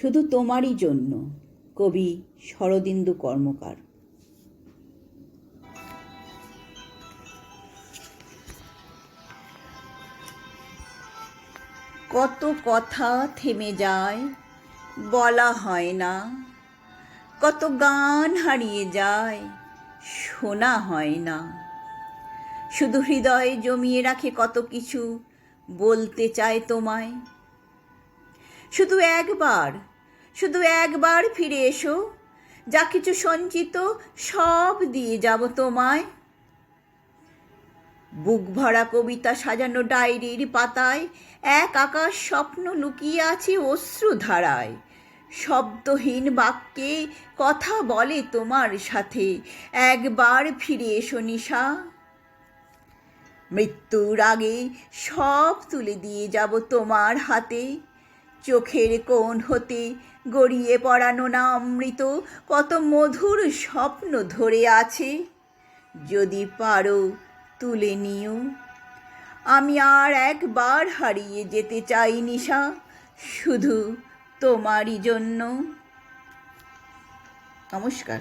শুধু তোমারই জন্য, কবি শরদিন্দু কর্মকার। কত কথা থেমে যায়, বলা হয় না। কত গান হারিয়ে যায়, শোনা হয় না। শুধু হৃদয় জমিয়ে রাখে কত কিছু, বলতে চায় তোমায়। শুধু একবার শুধু একবার ফিরে এসো। যা কিছু সঞ্চিত, সব দিয়ে যাব তোমায়। বুক ভরা কবিতা সাজানো ডায়েরির পাতায়, এক আকাশ স্বপ্ন লুকিয়ে আছে অশ্রুধারায় শব্দহীন বাক্যে কথা বলে তোমার সাথে, একবার ফিরে এসো নিশা। মৃত্যুর আগে সব তুলে দিয়ে যাব তোমার হাতে। চোখের কোণ হতে গড়িয়ে পড়ানো না অমৃত, কত মধুর স্বপ্ন ধরে আছে। যদি পারো, তুলে নিও। আমি আর একবার হারিয়ে যেতে চাই নিশা, শুধু তোমারই জন্য। নমস্কার।